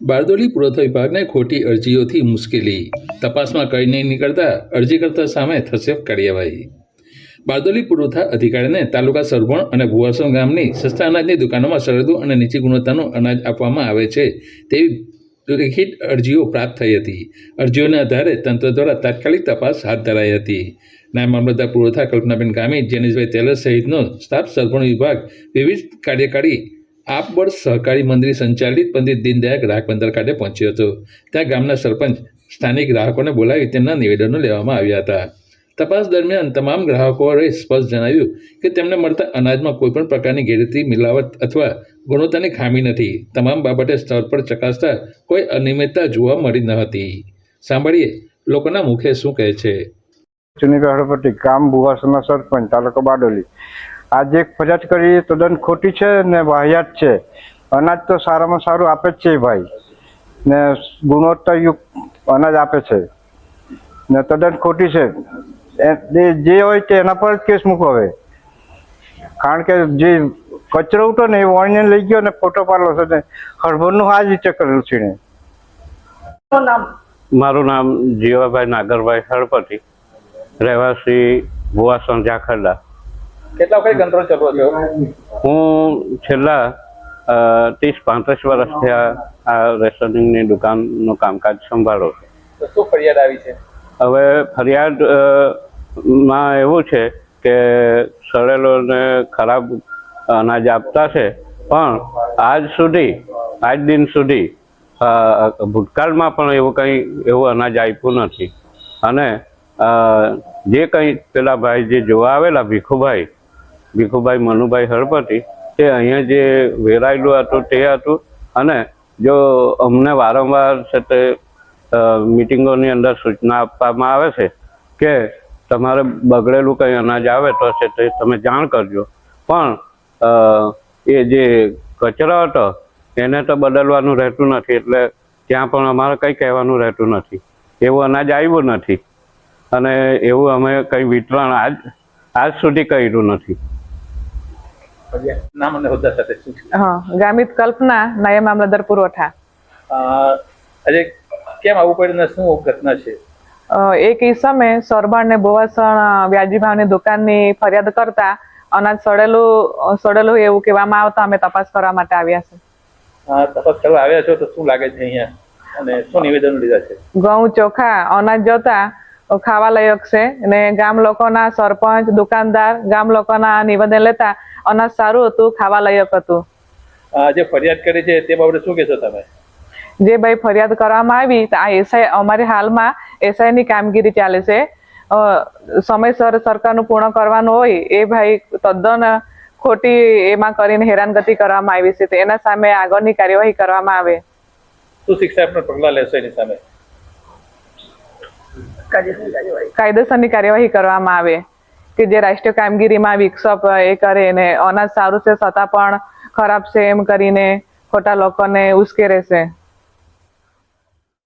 બારડોલી પુરવઠા વિભાગને ખોટી અરજીઓથી મુશ્કેલી. તપાસમાં કંઈ નહીં નીકળતા અરજીકર્તા સામે થશે કાર્યવાહી. બારડોલી પુરવઠા અધિકારીને તાલુકા સરભણ અને ભુવાસણ ગામની સસ્તા અનાજની દુકાનોમાં સરહદો અને નીચી ગુણવત્તાનું અનાજ આપવામાં આવે છે તેવી લેખિત અરજીઓ પ્રાપ્ત થઈ હતી. અરજીઓના આધારે તંત્ર દ્વારા તાત્કાલિક તપાસ હાથ ધરાઈ હતી. નાયબ મામલતદાર પુરવઠા કલ્પનાબેન ગામી, જેનિશભાઈ તેલર સહિતનો સ્ટાફ સરપણ વિભાગ વિવિધ કાર્યકારી આપબળ સહકારી મંદિર સંચાલિત પંડિત દીનદયાળ ગ્રાહક બંદર ખાતે પહોંચ્યો હતો. ત્યાં ગામના સરપંચ, સ્થાનિક ગ્રાહકોને બોલાવી તેમના નિવેદનો લેવામાં આવ્યા હતા. તપાસ દરમિયાન તમામ ગ્રાહકોએ સ્પષ્ટ જણાવ્યું કે તેમને મળતા અનાજમાં કોઈપણ પ્રકારની ગેરરીતિ, મિલાવટ અથવા ગુણવત્તાની ખામી નથી. તમામ બાબતે સ્થળ પર ચકાસતા કોઈ અનિયમિતતા જોવા મળી ન હતી. સાંભળીએ લોકોના મુખે શું કહે છે. હળપતિ ગામ ભુવાસના સરપંચ, તાલુકો બારડોલી. આજે એક ફરિયાદ કરી એ તદ્દન ખોટી છે ને વાહિયાત છે. અનાજ તો સારામાં સારું આપે જ છે ભાઈ. ને ગુણવત્તાયુક્ત અનાજ આપે છે. ને તદ્દન ખોટી છે. જે હોય તે એના પર જ કેસ મૂકો હવે. કારણ કે જે કચરો ઉઠો ને એ વણીને લઈ ગયો ને ફોટો પાડલો છે ને હળભરનું આ જ રીતે કરેલું છે ને મારું નામ જીવાભાઈ નાગરભાઈ હળપતિ રહેવાસી ભુવાસણ ઝાખરડા. કેટલા વખત કંટ્રોલ ચલો છો હું છેલ્લા ત્રીસ પાંત્રીસ વર્ષથી આ રેસ્ટોરન્ટની દુકાનનું કામકાજ સંભાળું છું. શું ફરિયાદ આવી છે? હવે ફરિયાદમાં એવું છે કે સડેલો ને ખરાબ અનાજ આપતા છે પણ આજ સુધી આજ દિન સુધી ભૂતકાળમાં પણ એવું કંઈ એવું અનાજ આપ્યું નથી. અને જે કંઈ પેલા ભાઈ જે જોવા આવેલા ભીખુભાઈ ભીખુભાઈ, મનુભાઈ હળપતિ તે અહીંયા જે વેરાયેલું હતું તે હતું. અને જો અમને વારંવાર છે તે મિટિંગોની અંદર સૂચના આપવામાં આવે છે કે તમારે બગડેલું કંઈ અનાજ આવે તો છે તે તમે જાણ કરજો. પણ એ જે કચરો હતો, એને તો બદલવાનું રહેતું નથી. એટલે ત્યાં પણ અમારે કંઈ કહેવાનું રહેતું નથી. એવું અનાજ આવ્યું નથી. અને એવું અમે કંઈ વિતરણ આજ આજ સુધી કર્યું નથી. નામ અને હોદ્દા સાથે શું હા ગામિત કલ્પના નાયબ મામલતદાર પુરવઠા. આજે કેમ આવવું પડ્યું શું ઘટના છે? એક ઈસમે સોરબણ ને બોવાસણ વ્યાજી ભાવની દુકાનની ફરિયાદ કરતા અનાજ સડેલું સડેલું એવું કહેવામાં આવતા અમે તપાસ કરવા માટે આવ્યા છે. તપાસ કરવા આવ્યા છો તો શું લાગે છે અહીંયા? અને શું નિવેદન લીધા છે? ઘઉં ચોખા અનાજ જતા ખાવા લાયક છે. અને ગામ લોકોના સરપંચ દુકાનદાર ગામ લોકોના નિવેદન લેતા અનાજ સારું હતું ખાવા લાયક હતું. જે ફરિયાદ કરી છે તે બાબતે શું કહેશો તમે? જે ભાઈ ફરિયાદ કરવામાં આવી તો આ એસઆઈ અમારી હાલમાં એસઆઈ ની કામગીરી ચાલે છે. સમયસર સરકારનું પૂર્ણ કરવાનું હોય એ ભાઈ તદ્દન ખોટી એમાં કરીને હેરાનગતિ કરવામાં આવી છે. તો એના સામે આગળની કાર્યવાહી કરવામાં આવે. શું શિક્ષા પગલાં લેશો એની સામે? કાયદેસરની કાર્યવાહી કરવામાં આવે કે જે રાષ્ટ્રીય કામગીરીમાં વિક્ષેપ એ કરે ને અનાજ સારું છે છતાં પણ ખરાબ છે એમ કરીને ખોટા લોકોને ઉશ્કેરે છે.